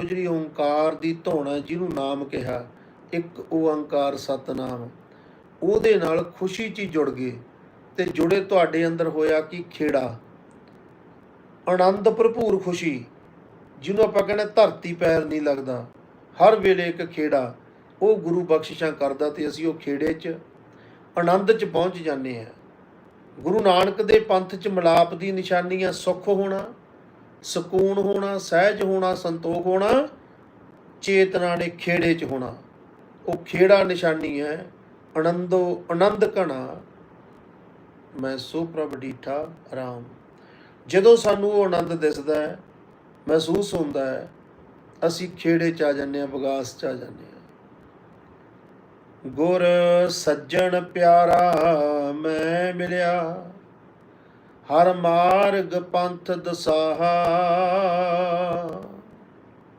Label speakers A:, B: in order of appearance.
A: ਉਹ ਜਿਹੜੀ ਓੰਕਾਰ ਦੀ ਧੌਣ ਜਿਹਨੂੰ ਨਾਮ ਕਿਹਾ, ਇੱਕ ਓੰਕਾਰ ਸਤਨਾਮ। ਉਹਦੇ ਨਾਲ ਖੁਸ਼ੀ 'ਚ ਹੀ ਜੁੜ ਗਏ ਤੇ ਜੁੜੇ ਤੁਹਾਡੇ ਅੰਦਰ ਹੋਇਆ ਕਿ ਖੇੜਾ। ਆਨੰਦ ਭਰਪੂਰ ਖੁਸ਼ੀ, ਜਿਹਨੂੰ ਆਪਾਂ ਕਹਿੰਦੇ ਧਰਤੀ ਪੈਰ ਨਹੀਂ ਲੱਗਦਾ। ਹਰ ਵੇਲੇ ਇੱਕ ਖੇੜਾ, ਉਹ ਗੁਰੂ ਬਖਸ਼ਿਸ਼ਾਂ ਕਰਦਾ ਤੇ ਅਸੀਂ ਉਹ ਖੇੜੇ 'ਚ, ਆਨੰਦ 'ਚ ਪਹੁੰਚ ਜਾਂਦੇ ਆ ਗੁਰੂ ਨਾਨਕ ਦੇ ਪੰਥ 'ਚ ਮਿਲਾਪ ਦੀ ਨਿਸ਼ਾਨੀ ਆ ਸੁੱਖ ਹੋਣਾ ਸਕੂਨ ਹੋਣਾ, ਸਹਿਜ ਹੋਣਾ, ਸੰਤੋਖ ਹੋਣਾ, ਚੇਤਨਾ ਨੇ ਖੇੜੇ 'ਚ ਹੋਣਾ। ਉਹ ਖੇੜਾ ਨਿਸ਼ਾਨੀ ਹੈ ਆਨੰਦੋ ਆਨੰਦ ਕਣਾ ਮੈਂ ਸੋ ਪ੍ਰਭ ਡੀਠਾ ਆਰਾਮ ਜਦੋਂ ਸਾਨੂੰ ਉਹ ਆਨੰਦ ਦਿਸਦਾ ਹੈ, ਮਹਿਸੂਸ ਹੁੰਦਾ ਹੈ, ਅਸੀਂ ਖੇੜੇ 'ਚ ਆ ਜਾਂਦੇ ਹਾਂ ਵਿਗਾਸ 'ਚ ਆ ਜਾਂਦੇ ਹਾਂ। ਗੁਰ ਸੱਜਣ ਪਿਆਰਾ ਮੈਂ ਮਿਲਿਆ। ਹਰ ਮਾਰਗ ਪੰਥ ਦਸਾਹਾ।